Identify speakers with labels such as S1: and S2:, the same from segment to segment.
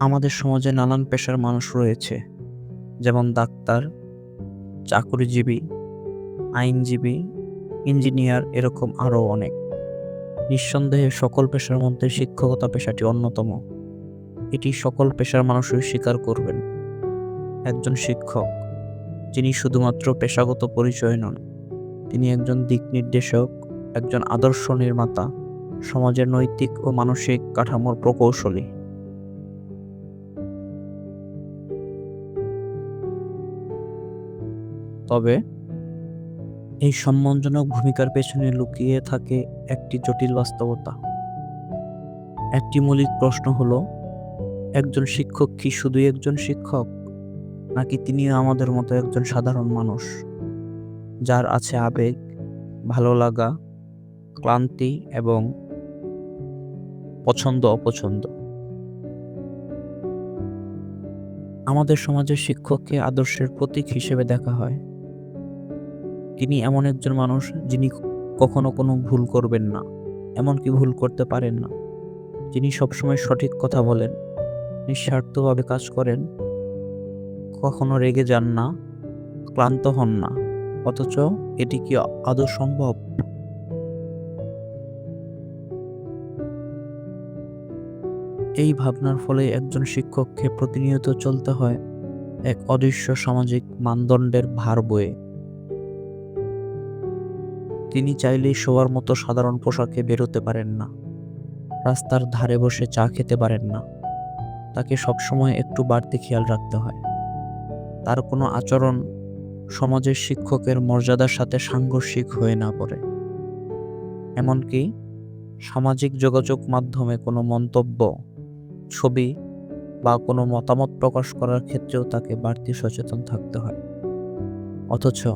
S1: আমাদের সমাজে নানান পেশার মানুষ রয়েছে, যেমন ডাক্তার, চাকরিজীবী, আইনজীবী, ইঞ্জিনিয়ার এরকম আরও অনেক। নিঃসন্দেহে সকল পেশার মধ্যে শিক্ষকতা পেশাটি অন্যতম। এটি সকল পেশার মানুষই স্বীকার করবেন। একজন শিক্ষক, যিনি শুধুমাত্র পেশাগত পরিচয় নন, তিনি একজন দিক নির্দেশক, একজন আদর্শ নির্মাতা, সমাজের নৈতিক ও মানসিক কাঠামোর প্রকৌশলী। তবে এই সম্মানজনক ভূমিকার পেছনে লুকিয়ে থাকে একটি জটিল বাস্তবতা। একটি মৌলিক প্রশ্ন হলো, একজন শিক্ষক কি শুধুই একজন শিক্ষক, নাকি তিনিও আমাদের মতো একজন সাধারণ মানুষ, যার আছে আবেগ, ভালো লাগা, ক্লান্তি এবং পছন্দ অপছন্দ? আমাদের সমাজে শিক্ষককে আদর্শের প্রতীক হিসেবে দেখা হয়। তিনি এমন একজন মানুষ যিনি কখনো কোনো ভুল করবেন না, এমনকি ভুল করতে পারেন না। যিনি সবসময় সঠিক কথা বলেন, নিঃস্বার্থভাবে কাজ করেন। কখনো রেগে যান না, ক্লান্ত হন না, অথচ এটি কি আদৌ সম্ভব? এই ভাবনার ফলে একজন শিক্ষককে প্রতিনিয়ত চলতে হয় এক অদৃশ্য সামাজিক মানদণ্ডের ভার বয়ে। তিনি চাইলেই শোয়ার মতো সাধারণ পোশাকে বেরোতে পারেন না। রাস্তার ধারে বসে চা খেতে পারেন না। তাকে সবসময় একটু বাড়তি খেয়াল রাখতে হয়। তার কোনো আচরণ সমাজের শিক্ষকের মর্যাদার সাথে সাংঘর্ষিক হয়ে না পড়ে। এমনকি সামাজিক যোগাযোগ মাধ্যমে কোনো মন্তব্য, ছবি বা কোনো মতামত প্রকাশ করার ক্ষেত্রেও তাকে বাড়তি সচেতন থাকতে হয়। অথচ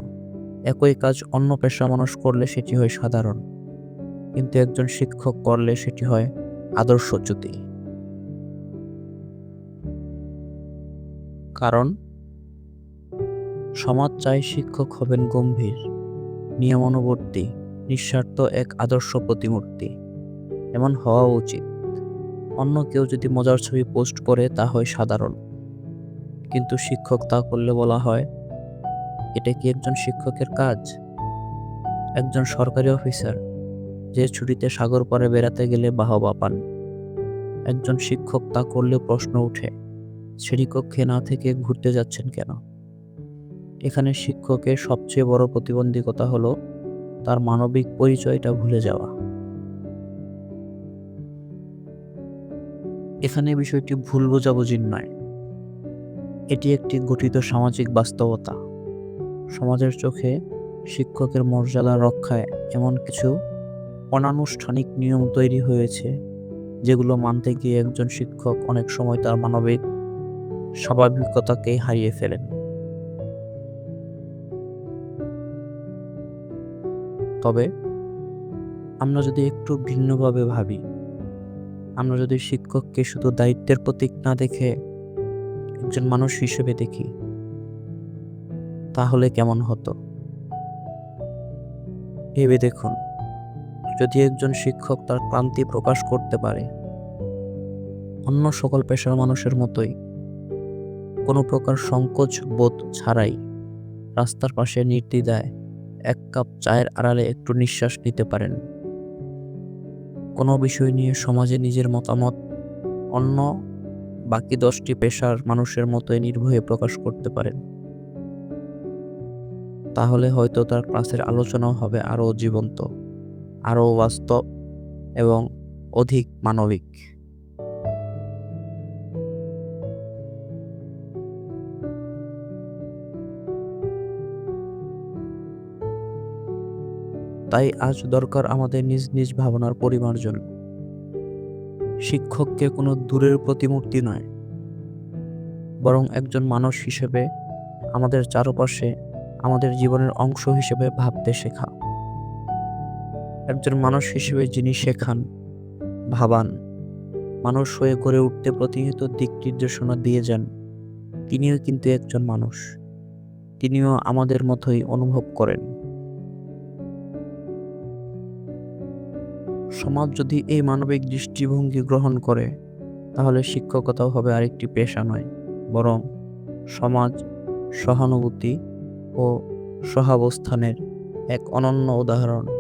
S1: একই কাজ অন্য পেশা মানুষ করলে সেটি হয় সাধারণ। কিন্তু একজন শিক্ষক করলে সেটি হয় আদর্শচ্যুতি কারণ, সমাজ চায় শিক্ষক হবেন গম্ভীর, নিয়মানুবর্তী, নিঃস্বার্থ এক আদর্শ প্রতিমূর্তি। এমন হওয়া উচিত। অন্য কেউ যদি মজার ছবি পোস্ট করে তা হয় সাধারণ। কিন্তু শিক্ষক তা করলে বলা হয় এটা কি একজন শিক্ষকের কাজ? একজন সরকারি অফিসার, যে ছুটিতে সাগর পাড়ে বেড়াতে গেলে বাহবা পান। একজন শিক্ষক তা করলে প্রশ্ন উঠে শ্রেণীকক্ষে না থেকে ঘুরতে যাচ্ছেন কেন? এখানে শিক্ষকের সবচেয়ে বড় প্রতিবন্ধকতা হলো তার মানবিক পরিচয়টা ভুলে যাওয়া। এখানে বিষয়টি ভুল বোঝাবুঝির নয়। এটি একটি গঠিত সামাজিক বাস্তবতা। সমাজের চোখে শিক্ষকের মর্যাদা রক্ষায় এমন কিছু অনানুষ্ঠানিক নিয়ম তৈরি হয়েছে, যেগুলো মানতে গিয়ে একজন শিক্ষক অনেক সময় তার মানবিক স্বাভাবিকতাকে হারিয়ে ফেলেন। তবে আমরা যদি একটু ভিন্নভাবে ভাবি, আমরা যদি শিক্ষককে শুধু দায়িত্বের প্রতীক না দেখে একজন মানুষ হিসেবে দেখি তাহলে কেমন হতো? ভেবে দেখুন, যদি একজন শিক্ষক তার ক্লান্তি প্রকাশ করতে পারে, অন্য সকল পেশার মানুষের মতোই, কোনো প্রকার সংকোচ বোধ ছাড়াই রাস্তার পাশে নির্দ্বিধায় এক কাপ চায়ের আড়ালে একটু নিঃশ্বাস নিতে পারেন। কোনো বিষয় নিয়ে সমাজে নিজের মতামত অন্য বাকি দশটি পেশার মানুষের মতোই নির্ভয়ে প্রকাশ করতে পারেন। তাহলে হয়তো তার ক্লাসের আলোচনাও হবে আরও জীবন্ত, আরও বাস্তব এবং অধিক মানবিক। তাই আজ দরকার আমাদের নিজ নিজ ভাবনার পরিমার্জন। শিক্ষককে কোনো দূরের প্রতিমূর্তি নয়, বরং একজন মানুষ হিসেবে আমাদের চারপাশে আমাদের জীবনের অংশ হিসেবে ভাবতে শেখা। একজন মানুষ হিসেবে যিনি শেখান, ভাবান, মানুষ হয়ে গড়ে উঠতে প্রতিনিয়ত দিক নির্দেশনা দিয়ে যান, তিনিও কিন্তু একজন মানুষ। তিনিও আমাদের মতোই অনুভব করেন। সমাজ যদি এই মানবিক দৃষ্টিভঙ্গি গ্রহণ করে, তাহলে শিক্ষকতাও হবে আরেকটি পেশা নয়, বরং সমাজ, সহানুভূতি ও সহাবস্থানের এক অনন্য উদাহরণ।